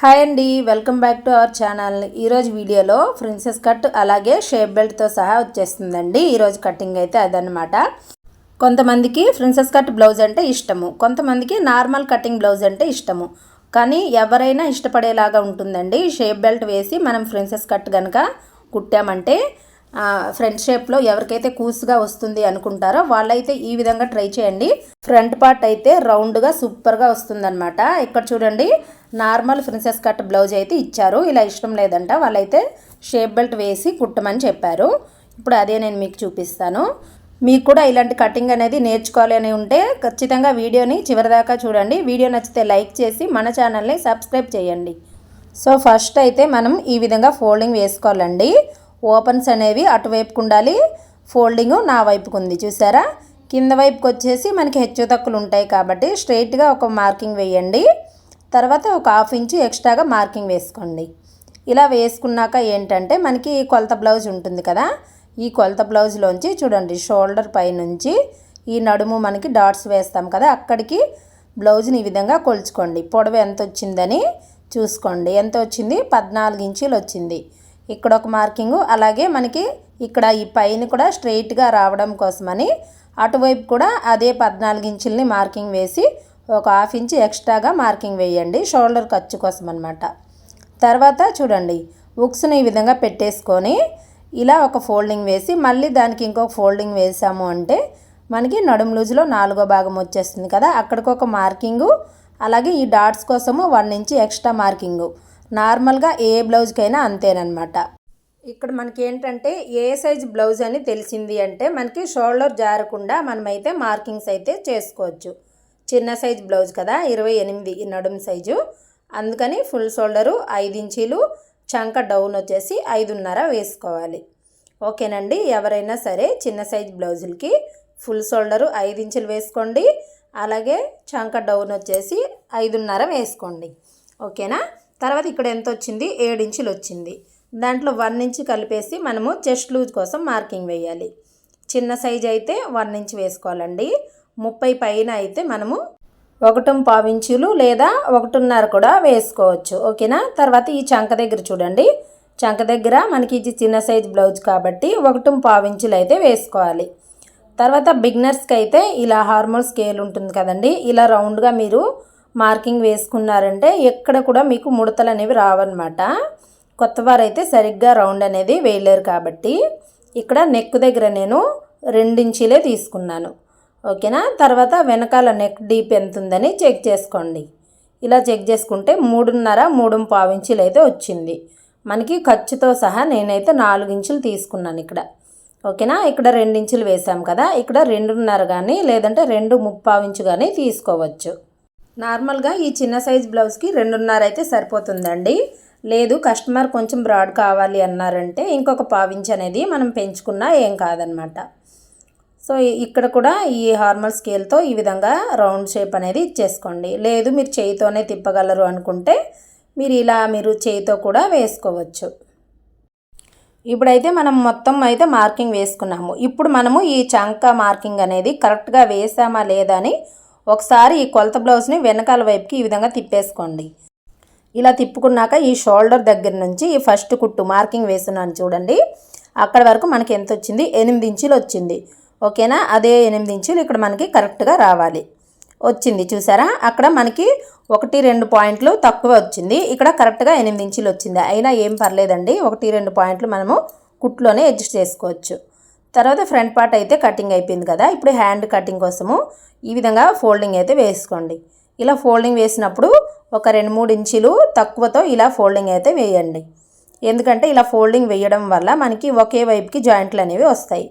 Hi అండి welcome back to our channel. ఈరోజు వీడియోలో ప్రిన్సెస్ కట్ అలాగే షేప్ బెల్ట్తో సహా వచ్చేస్తుందండి. ఈరోజు కటింగ్ అయితే అదనమాట కొంతమందికి ప్రిన్సెస్ కట్ బ్లౌజ్ అంటే ఇష్టము. కొంతమందికి నార్మల్ కటింగ్ బ్లౌజ్ అంటే ఇష్టము. కానీ ఎవరైనా ఇష్టపడేలాగా ఉంటుందండి. షేప్ బెల్ట్ వేసి మనం ప్రిన్సెస్ కట్ కనుక కుట్టామంటే ఫ్రంట్ షేప్లో ఎవరికైతే కూసుగా వస్తుంది అనుకుంటారో వాళ్ళైతే ఈ విధంగా ట్రై చేయండి. ఫ్రంట్ పార్ట్ అయితే రౌండ్గా సూపర్గా వస్తుందన్నమాట. ఇక్కడ చూడండి నార్మల్ ప్రిన్సెస్ కట్ బ్లౌజ్ అయితే ఇచ్చారు. ఇలా ఇష్టం లేదంట. వాళ్ళైతే షేప్ బెల్ట్ వేసి కుట్టమని చెప్పారు. ఇప్పుడు అదే నేను మీకు చూపిస్తాను. మీకు కూడా ఇలాంటి కటింగ్ అనేది నేర్చుకోవాలి అని ఉంటే ఖచ్చితంగా వీడియోని చివరిదాకా చూడండి. వీడియో నచ్చితే లైక్ చేసి మన ఛానల్ని సబ్స్క్రైబ్ చేయండి. సో ఫస్ట్ అయితే మనం ఈ విధంగా ఫోల్డింగ్ వేసుకోవాలండి. ఓపెన్స్ అనేవి అటువైపుకు ఉండాలి. ఫోల్డింగ్ నా వైపుకు ఉంది. చూసారా? కింద వైపుకి వచ్చేసి మనకి హెచ్చు తక్కువలు ఉంటాయి కాబట్టి స్ట్రైట్గా ఒక మార్కింగ్ వేయండి. తర్వాత ఒక హాఫ్ ఇంచు ఎక్స్ట్రాగా మార్కింగ్ వేసుకోండి. ఇలా వేసుకున్నాక ఏంటంటే మనకి కొలత బ్లౌజ్ ఉంటుంది కదా ఈ కొలత బ్లౌజ్లోంచి చూడండి షోల్డర్ పైనుంచి ఈ నడుము మనకి డాట్స్ వేస్తాం కదా అక్కడికి బ్లౌజ్ని ఈ విధంగా కొలుచుకోండి. పొడవు ఎంత వచ్చిందని చూసుకోండి. ఎంత వచ్చింది? పద్నాలుగు ఇంచులు వచ్చింది. ఇక్కడ ఒక మార్కింగ్ అలాగే మనకి ఇక్కడ ఈ పైన కూడా స్ట్రైట్గా రావడం కోసమని అటువైపు కూడా అదే పద్నాలుగు ఇంచుల్ని మార్కింగ్ వేసి ఒక హాఫ్ ఇంచ్ ఎక్స్ట్రాగా మార్కింగ్ వేయండి షోల్డర్ ఖర్చు కోసం అనమాట తర్వాత చూడండి ఉక్స్ని ఈ విధంగా పెట్టేసుకొని ఇలా ఒక ఫోల్డింగ్ వేసి మళ్ళీ దానికి ఇంకొక ఫోల్డింగ్ వేసాము అంటే మనకి నడుము లూజులో నాలుగో భాగం వచ్చేస్తుంది కదా అక్కడికి ఒక మార్కింగు అలాగే ఈ డాట్స్ కోసము వన్ ఇంచ్ ఎక్స్ట్రా మార్కింగు. నార్మల్గా ఏ బ్లౌజ్కైనా అంతేనమాట ఇక్కడ మనకి ఏంటంటే ఏ సైజ్ బ్లౌజ్ అని తెలిసింది అంటే మనకి షోల్డర్ జారకుండా మనమైతే మార్కింగ్స్ అయితే చేసుకోవచ్చు. చిన్న సైజ్ బ్లౌజ్ కదా ఇరవై ఎనిమిది నడుం సైజు. అందుకని ఫుల్ షోల్డరు ఐదు ఇంచీలు చంక డౌన్ వచ్చేసి ఐదున్నర వేసుకోవాలి. ఓకేనండి ఎవరైనా సరే చిన్న సైజ్ బ్లౌజులకి ఫుల్ షోల్డరు ఐదు ఇంచులు వేసుకోండి అలాగే చంక డౌన్ వచ్చేసి ఐదున్నర వేసుకోండి. ఓకేనా? తర్వాత ఇక్కడ ఎంత వచ్చింది? ఏడు ఇంచులు వచ్చింది. దాంట్లో వన్ ఇంచ్ కలిపేసి మనము చెస్ట్ లూజ్ కోసం మార్కింగ్ వేయాలి. చిన్న సైజ్ అయితే వన్ ఇంచ్ వేసుకోవాలండి. ముప్పై పైన అయితే మనము ఒకటం పావించులు లేదా ఒకటిన్నర కూడా వేసుకోవచ్చు. ఓకేనా? తర్వాత ఈ చంక దగ్గర చూడండి. చంక దగ్గర మనకి ఇది చిన్న సైజ్ బ్లౌజ్ కాబట్టి ఒకటం పావించులు అయితే వేసుకోవాలి. తర్వాత బిగినర్స్కి అయితే ఇలా హార్మోన్ స్కేల్ ఉంటుంది కదండి. ఇలా రౌండ్గా మీరు మార్కింగ్ వేసుకున్నారంటే ఎక్కడ కూడా మీకు ముడతలు అనేవి రావన్నమాట. కొత్త వారైతే సరిగ్గా రౌండ్ అనేది వేయలేరు కాబట్టి ఇక్కడ నెక్ దగ్గర నేను రెండించీలే తీసుకున్నాను. ఓకేనా? తర్వాత వెనకాల నెక్ డీప్ ఎంత ఉందని చెక్ చేసుకోండి. ఇలా చెక్ చేసుకుంటే మూడున్నర మూడు పావించులు అయితే వచ్చింది. మనకి ఖర్చుతో సహా నేనైతే నాలుగు ఇంచులు తీసుకున్నాను ఇక్కడ. ఓకేనా? ఇక్కడ రెండించులు వేసాం కదా? ఇక్కడ రెండున్నర కానీ లేదంటే రెండు ముప్పావించు కానీ తీసుకోవచ్చు. నార్మల్గా ఈ చిన్న సైజ్ బ్లౌజ్కి రెండున్నర అయితే సరిపోతుందండి. లేదు కస్టమర్ కొంచెం బ్రాడ్ కావాలి అన్నారంటే ఇంకొక పావించ్ అనేది మనం పెంచుకున్నా ఏం కాదనమాట. సో ఇక్కడ కూడా ఈ హార్మల్ స్కేల్తో ఈ విధంగా రౌండ్ షేప్ అనేది ఇచ్చేసుకోండి. లేదు మీరు చేయితోనే తిప్పగలరు అనుకుంటే మీరు ఇలా మీరు చేయితో కూడా వేసుకోవచ్చు. ఇప్పుడైతే మనం మొత్తం అయితే మార్కింగ్ వేసుకున్నాము. ఇప్పుడు మనము ఈ చంక మార్కింగ్ అనేది కరెక్ట్గా వేసామా లేదా అని ఒకసారి ఈ కొలత బ్లౌజ్ని వెనకాల వైపుకి ఈ విధంగా తిప్పేసుకోండి. ఇలా తిప్పుకున్నాక ఈ షోల్డర్ దగ్గర నుంచి ఈ ఫస్ట్ కుట్టు మార్కింగ్ వేస్తున్నాను చూడండి. అక్కడ వరకు మనకి ఎంత వచ్చింది? ఎనిమిది ఇంచులు వచ్చింది. ఓకేనా? అదే ఎనిమిది ఇంచులు ఇక్కడ మనకి కరెక్ట్గా రావాలి. వచ్చింది చూసారా? అక్కడ మనకి ఒకటి రెండు పాయింట్లు తక్కువ వచ్చింది. ఇక్కడ కరెక్ట్గా ఎనిమిది ఇంచులు వచ్చింది. అయినా ఏం పర్లేదండి. ఒకటి రెండు పాయింట్లు మనము కుట్లోనే అడ్జస్ట్ చేసుకోవచ్చు. తర్వాత ఫ్రంట్ పార్ట్ అయితే కటింగ్ అయిపోయింది కదా. ఇప్పుడు హ్యాండ్ కటింగ్ కోసము ఈ విధంగా ఫోల్డింగ్ అయితే వేసుకోండి. ఇలా ఫోల్డింగ్ వేసినప్పుడు ఒక రెండు మూడు ఇంచులు తక్కువతో ఇలా ఫోల్డింగ్ అయితే వేయండి. ఎందుకంటే ఇలా ఫోల్డింగ్ వేయడం వల్ల మనకి ఒకే వైపుకి జాయింట్లు అనేవి వస్తాయి.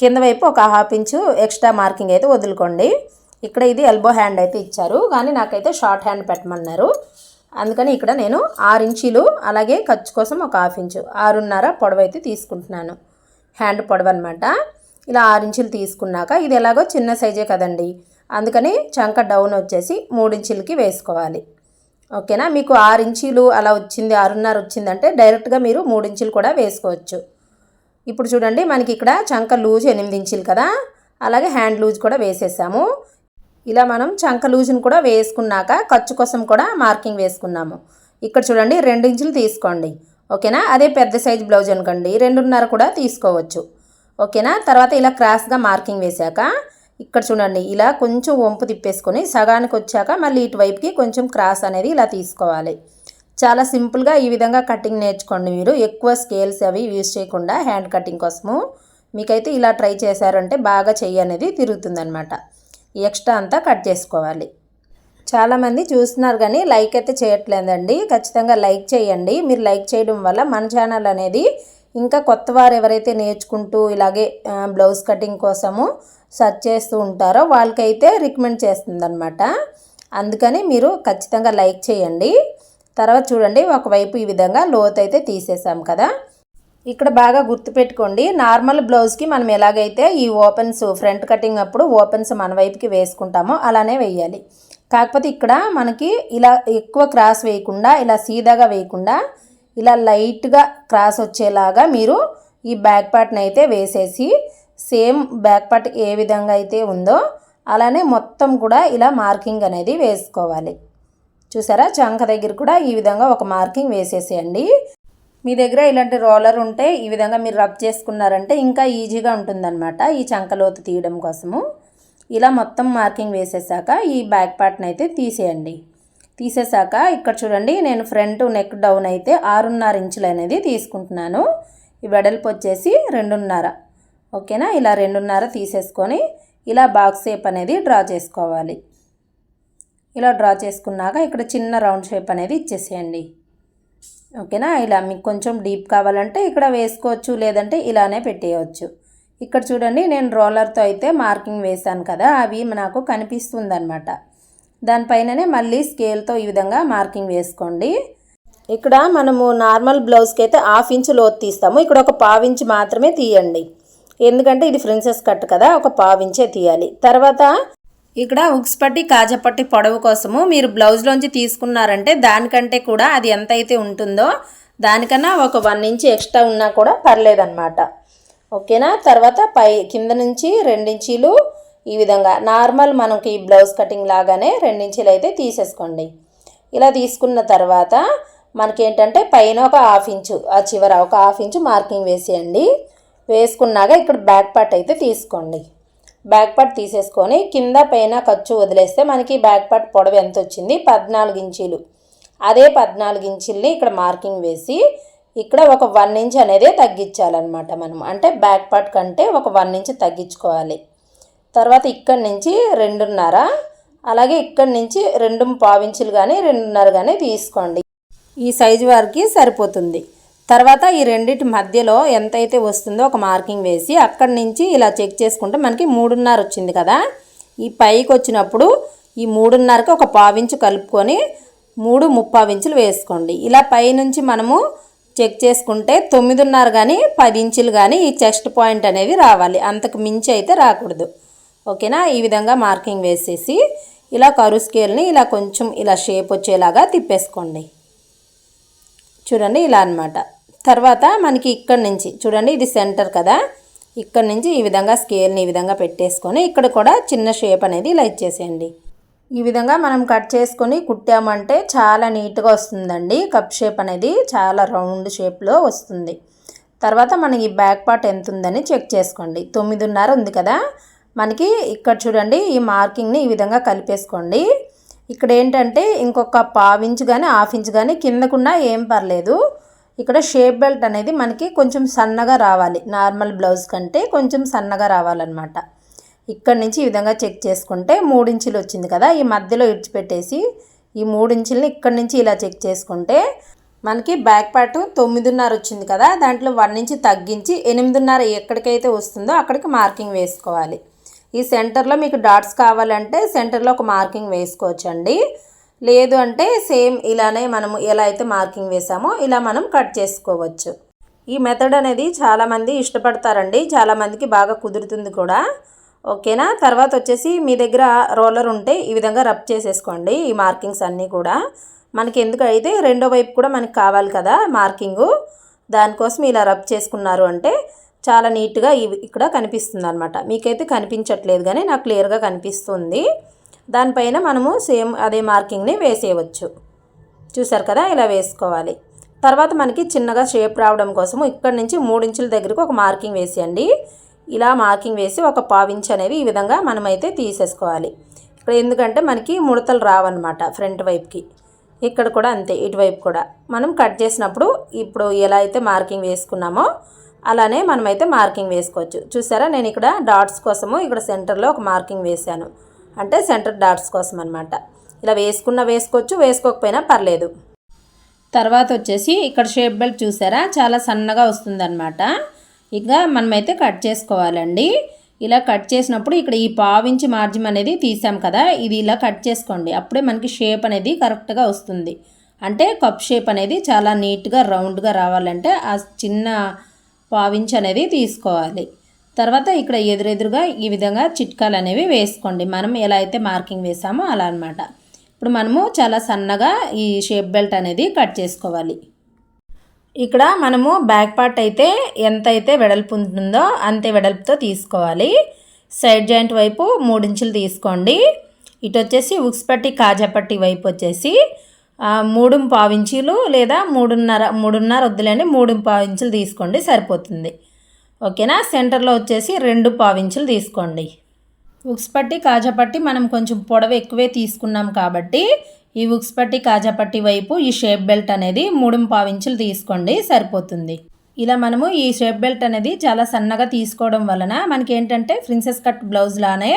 కింద వైపు ఒక హాఫ్ ఇంచు ఎక్స్ట్రా మార్కింగ్ అయితే వదులుకోండి. ఇక్కడ ఇది ఎల్బో హ్యాండ్ అయితే ఇచ్చారు. కానీ నాకైతే షార్ట్ హ్యాండ్ పెట్టమన్నారు. అందుకని ఇక్కడ నేను ఆరు ఇంచీలు అలాగే ఖర్చు కోసం ఒక హాఫ్ ఇంచు ఆరున్నర పొడవు అయితే తీసుకుంటున్నాను. హ్యాండ్ పొడవు అనమాట ఇలా ఆరు ఇంచులు తీసుకున్నాక ఇది ఎలాగో చిన్న సైజే కదండి. అందుకని చంక డౌన్ వచ్చేసి మూడు ఇంచులకి వేసుకోవాలి. ఓకేనా? మీకు ఆరు ఇంచీలు అలా వచ్చింది ఆరున్నర వచ్చిందంటే డైరెక్ట్గా మీరు మూడు ఇంచులు కూడా వేసుకోవచ్చు. ఇప్పుడు చూడండి మనకి ఇక్కడ చంక లూజ్ ఎనిమిది ఇంచులు కదా? అలాగే హ్యాండ్ లూజ్ కూడా వేసేసాము. ఇలా మనం చంక లూజ్ని కూడా వేసుకున్నాక ఖర్చు కోసం కూడా మార్కింగ్ వేసుకున్నాము. ఇక్కడ చూడండి రెండు ఇంచులు తీసుకోండి. ఓకేనా? అదే పెద్ద సైజ్ బ్లౌజ్ అనుకోండి రెండున్నర కూడా తీసుకోవచ్చు. ఓకేనా? తర్వాత ఇలా క్రాస్గా మార్కింగ్ వేశాక ఇక్కడ చూడండి ఇలా కొంచెం వంపు తిప్పేసుకొని సగానికి వచ్చాక మళ్ళీ ఇటువైపుకి కొంచెం క్రాస్ అనేది ఇలా తీసుకోవాలి. చాలా సింపుల్గా ఈ విధంగా కటింగ్ నేర్చుకోండి మీరు. ఎక్కువ స్కేల్స్ అవి యూజ్ చేయకుండా హ్యాండ్ కటింగ్ కోసము మీకైతే ఇలా ట్రై చేశారంటే బాగా చెయ్యి అనేది తిరుగుతుందనమాట ఎక్స్ట్రా అంతా కట్ చేసుకోవాలి. చాలామంది చూస్తున్నారు కానీ లైక్ అయితే చేయట్లేదండి. ఖచ్చితంగా లైక్ చేయండి. మీరు లైక్ చేయడం వల్ల మన ఛానల్ అనేది ఇంకా కొత్త వారు ఎవరైతే నేర్చుకుంటూ ఇలాగే బ్లౌజ్ కటింగ్ కోసము సెర్చ్ చేస్తూ ఉంటారో వాళ్ళకైతే రికమెండ్ చేస్తుందన్నమాట. అందుకని మీరు ఖచ్చితంగా లైక్ చేయండి. తర్వాత చూడండి ఒకవైపు ఈ విధంగా లోత్ అయితే తీసేసాం కదా. ఇక్కడ బాగా గుర్తుపెట్టుకోండి నార్మల్ బ్లౌజ్కి మనం ఎలాగైతే ఈ ఓపెన్స్ ఫ్రంట్ కటింగ్ అప్పుడు ఓపెన్స్ మన వైపుకి వేసుకుంటామో అలానే వేయాలి. కాకపోతే ఇక్కడ మనకి ఇలా ఎక్కువ క్రాస్ వేయకుండా ఇలా సీదాగా వేయకుండా ఇలా లైట్గా క్రాస్ వచ్చేలాగా మీరు ఈ బ్యాక్ పార్ట్ని అయితే వేసేసి సేమ్ బ్యాక్ పార్ట్ ఏ విధంగా అయితే ఉందో అలానే మొత్తం కూడా ఇలా మార్కింగ్ అనేది వేసుకోవాలి. చూసారా? చంక దగ్గర కూడా ఈ విధంగా ఒక మార్కింగ్ వేసేసేయండి. మీ దగ్గర ఇలాంటి రోలర్ ఉంటే ఈ విధంగా మీరు రబ్ చేసుకున్నారంటే ఇంకా ఈజీగా ఉంటుందన్నమాట ఈ చంకలోతు తీయడం కోసము. ఇలా మొత్తం మార్కింగ్ వేసేసాక ఈ బ్యాక్ పార్ట్ని అయితే తీసేయండి. తీసేసాక ఇక్కడ చూడండి నేను ఫ్రంట్ నెక్ డౌన్ అయితే ఆరున్నర ఇంచులు అనేది తీసుకుంటున్నాను. ఈ వెడల్పు వచ్చేసి రెండున్నర. ఓకేనా? ఇలా రెండున్నర తీసేసుకొని ఇలా బాక్స్ షేప్ అనేది డ్రా చేసుకోవాలి. ఇలా డ్రా చేసుకున్నాక ఇక్కడ చిన్న రౌండ్ షేప్ అనేది ఇచ్చేసేయండి. ఓకేనా? ఇలా మీకు కొంచెం డీప్ కావాలంటే ఇక్కడ వేసుకోవచ్చు లేదంటే ఇలానే పెట్టేయవచ్చు ఇక్కడ చూడండి నేను రోలర్తో అయితే మార్కింగ్ వేశాను కదా అవి నాకు కనిపిస్తుంది అనమాట దానిపైననే మళ్ళీ స్కేల్తో ఈ విధంగా మార్కింగ్ వేసుకోండి. ఇక్కడ మనము నార్మల్ బ్లౌజ్కి అయితే హాఫ్ ఇంచ్ లోతు తీస్తాము. ఇక్కడ ఒక పావు ఇంచ్ మాత్రమే తీయండి. ఎందుకంటే ఇది ఫ్రిన్సెస్ కట్ కదా ఒక పావు ఇంచే తీయాలి. తర్వాత ఇక్కడ ఉక్స్ పట్టి కాజపట్టి పొడవు కోసము మీరు బ్లౌజ్లోంచి తీసుకున్నారంటే దానికంటే కూడా అది ఎంత అయితే ఉంటుందో దానికన్నా ఒక వన్ ఇంచ్ ఎక్స్ట్రా ఉన్నా కూడా పర్లేదన్నమాట. ఓకేనా? తర్వాత పై కింద నుంచి రెండించీలు ఈ విధంగా. నార్మల్ మనకి బ్లౌజ్ కటింగ్ లాగానే రెండించీలు అయితే తీసేసుకోండి. ఇలా తీసుకున్న తర్వాత మనకేంటంటే పైన ఒక హాఫ్ ఇంచు ఆ చివర ఒక హాఫ్ ఇంచు మార్కింగ్ వేసేయండి. వేసుకున్నాక ఇక్కడ బ్యాక్ పార్ట్ అయితే తీసుకోండి. బ్యాక్ పార్ట్ తీసేసుకొని కింద పైన ఖర్చు వదిలేస్తే మనకి బ్యాక్ పార్ట్ పొడవు ఎంత వచ్చింది? పద్నాలుగు ఇంచీలు. అదే పద్నాలుగు ఇంచుల్ని ఇక్కడ మార్కింగ్ వేసి ఇక్కడ ఒక వన్ ఇంచ్ అనేది తగ్గించాలన్నమాట మనం. అంటే బ్యాక్ పార్ట్ కంటే ఒక వన్ ఇంచ్ తగ్గించుకోవాలి. తర్వాత ఇక్కడి నుంచి రెండున్నర అలాగే ఇక్కడి నుంచి రెండు పావించులు కానీ రెండున్నర కానీ తీసుకోండి. ఈ సైజు వారికి సరిపోతుంది. తర్వాత ఈ రెండింటి మధ్యలో ఎంతైతే వస్తుందో ఒక మార్కింగ్ వేసి అక్కడి నుంచి ఇలా చెక్ చేసుకుంటే మనకి మూడున్నర వచ్చింది కదా. ఈ పైకి వచ్చినప్పుడు ఈ మూడున్నరకి ఒక పావించు కలుపుకొని మూడు ముప్పావించులు వేసుకోండి. ఇలా పైనుంచి మనము చెక్ చేసుకుంటే తొమ్మిదిన్నర కానీ పది ఇంచులు కానీ ఈ చెస్ట్ పాయింట్ అనేది రావాలి. అంతకు మించి అయితే రాకూడదు. ఓకేనా? ఈ విధంగా మార్కింగ్ వేసేసి ఇలా కరు స్కేల్ని ఇలా కొంచెం ఇలా షేప్ వచ్చేలాగా తిప్పేసుకోండి. చూడండి ఇలా అనమాట తర్వాత మనకి ఇక్కడి నుంచి చూడండి ఇది సెంటర్ కదా. ఇక్కడ నుంచి ఈ విధంగా స్కేల్ని ఈ విధంగా పెట్టేసుకొని ఇక్కడ కూడా చిన్న షేప్ అనేది ఇలా ఇచ్చేసేయండి ఈ విధంగా మనం కట్ చేసుకొని కుట్టామంటే చాలా నీట్గా వస్తుందండి. కప్ షేప్ అనేది చాలా రౌండ్ షేప్లో వస్తుంది. తర్వాత మనకి బ్యాక్ పార్ట్ ఎంత ఉందని చెక్ చేసుకోండి. తొమ్మిదిన్నర ఉంది కదా. మనకి ఇక్కడ చూడండి ఈ మార్కింగ్ని ఈ విధంగా కలిపేసుకోండి. ఇక్కడ ఏంటంటే ఇంకొక పావించు కానీ హాఫ్ ఇంచ్ కానీ కిందకున్నా ఏం పర్లేదు. ఇక్కడ షేప్ బెల్ట్ అనేది మనకి కొంచెం సన్నగా రావాలి. నార్మల్ బ్లౌజ్ కంటే కొంచెం సన్నగా రావాలన్నమాట. ఇక్కడ నుంచి ఈ విధంగా చెక్ చేసుకుంటే మూడించులు వచ్చింది కదా ఈ మధ్యలో ఇడిచిపెట్టేసి ఈ మూడించుల్ని ఇక్కడ నుంచి ఇలా చెక్ చేసుకుంటే మనకి బ్యాక్ పార్ట్ తొమ్మిదిన్నర వచ్చింది కదా దాంట్లో వన్ నుంచి తగ్గించి ఎనిమిదిన్నర ఎక్కడికైతే వస్తుందో అక్కడికి మార్కింగ్ వేసుకోవాలి. ఈ సెంటర్లో మీకు డాట్స్ కావాలంటే సెంటర్లో ఒక మార్కింగ్ వేసుకోవచ్చండి. లేదు అంటే సేమ్ ఇలానే మనము ఎలా అయితే మార్కింగ్ వేసామో ఇలా మనం కట్ చేసుకోవచ్చు. ఈ మెథడ్ అనేది చాలామంది ఇష్టపడతారండి. చాలామందికి బాగా కుదురుతుంది కూడా. ఓకేనా? తర్వాత వచ్చేసి మీ దగ్గర రోలర్ ఉంటే ఈ విధంగా రబ్ చేసేసుకోండి ఈ మార్కింగ్స్ అన్నీ కూడా. మనకి ఎందుకు అయితే రెండో వైపు కూడా మనకి కావాలి కదా మార్కింగు. దానికోసం ఇలా రబ్ చేసుకున్నారు అంటే చాలా నీట్గా ఇక్కడ కనిపిస్తుంది అనమాట మీకైతే కనిపించట్లేదు కానీ నాకు క్లియర్గా కనిపిస్తుంది. దానిపైన మనము సేమ్ అదే మార్కింగ్ని వేసేయవచ్చు. చూసారు కదా? ఇలా వేసుకోవాలి. తర్వాత మనకి చిన్నగా షేప్ రావడం కోసము ఇక్కడ నుంచి మూడించుల దగ్గరకు ఒక మార్కింగ్ వేసేయండి. ఇలా మార్కింగ్ వేసి ఒక పావించ్ అనేవి ఈ విధంగా మనమైతే తీసేసుకోవాలి. ఇక్కడ ఎందుకంటే మనకి ముడతలు రావన్నమాట ఫ్రంట్ వైపుకి. ఇక్కడ కూడా అంతే ఇటువైపు కూడా. మనం కట్ చేసినప్పుడు ఇప్పుడు ఎలా అయితే మార్కింగ్ వేసుకున్నామో అలానే మనమైతే మార్కింగ్ వేసుకోవచ్చు. చూసారా నేను ఇక్కడ డాట్స్ కోసము ఇక్కడ సెంటర్లో ఒక మార్కింగ్ వేశాను. అంటే సెంటర్ డాట్స్ కోసం అనమాట ఇలా వేసుకున్న వేసుకోవచ్చు వేసుకోకపోయినా పర్లేదు. తర్వాత వచ్చేసి ఇక్కడ షేప్ బెల్ట్ చూసారా? చాలా సన్నగా వస్తుందన్నమాట. ఇక మనమైతే కట్ చేసుకోవాలండి. ఇలా కట్ చేసినప్పుడు ఇక్కడ ఈ పావించి మార్జిన్ అనేది తీసాం కదా ఇది ఇలా కట్ చేసుకోండి. అప్పుడే మనకి షేప్ అనేది కరెక్ట్గా వస్తుంది. అంటే కప్ షేప్ అనేది చాలా నీట్గా రౌండ్గా రావాలంటే ఆ చిన్న పావించి అనేది తీసుకోవాలి. తర్వాత ఇక్కడ ఎదురెదురుగా ఈ విధంగా చిట్కాలు అనేవి వేసుకోండి. మనం ఎలా అయితే మార్కింగ్ వేసామో అలా అనమాట ఇప్పుడు మనము చాలా సన్నగా ఈ షేప్ బెల్ట్ అనేది కట్ చేసుకోవాలి. ఇక్కడ మనము బ్యాక్ పార్ట్ అయితే ఎంత అయితే వెడల్పు ఉంటుందో అంతే వెడల్పుతో తీసుకోవాలి. సైడ్ జాయింట్ వైపు మూడించులు తీసుకోండి. ఇటు వచ్చేసి ఉక్స్ పట్టి కాజాపట్టి వైపు వచ్చేసి మూడు పావించులు లేదా మూడున్నర మూడున్నర వద్దులేండి మూడు పావించులు తీసుకోండి సరిపోతుంది. ఓకేనా? సెంటర్లో వచ్చేసి రెండు పావించులు తీసుకోండి. ఉక్స్ పట్టి కాజాపట్టి మనం కొంచెం పొడవు ఎక్కువే తీసుకున్నాం కాబట్టి ఈ ఉక్స్ పట్టి కాజాపట్టి వైపు ఈ షేప్ బెల్ట్ అనేది మూడు పావించులు తీసుకోండి సరిపోతుంది. ఇలా మనము ఈ షేప్ బెల్ట్ అనేది చాలా సన్నగా తీసుకోవడం వలన మనకి ఏంటంటే ప్రిన్సెస్ కట్ బ్లౌజ్ లానే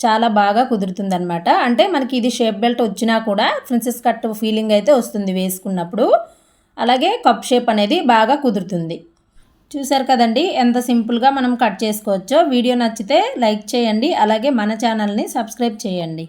చాలా బాగా కుదురుతుందనమాట అంటే మనకి ఇది షేప్ బెల్ట్ వచ్చినా కూడా ప్రిన్సెస్ కట్ ఫీలింగ్ అయితే వస్తుంది వేసుకున్నప్పుడు. అలాగే కప్ షేప్ అనేది బాగా కుదురుతుంది. చూసారు కదండి? ఎంత సింపుల్గా మనం కట్ చేసుకోవచ్చో. వీడియో నచ్చితే లైక్ చేయండి. అలాగే మన ఛానల్ని సబ్స్క్రైబ్ చేయండి.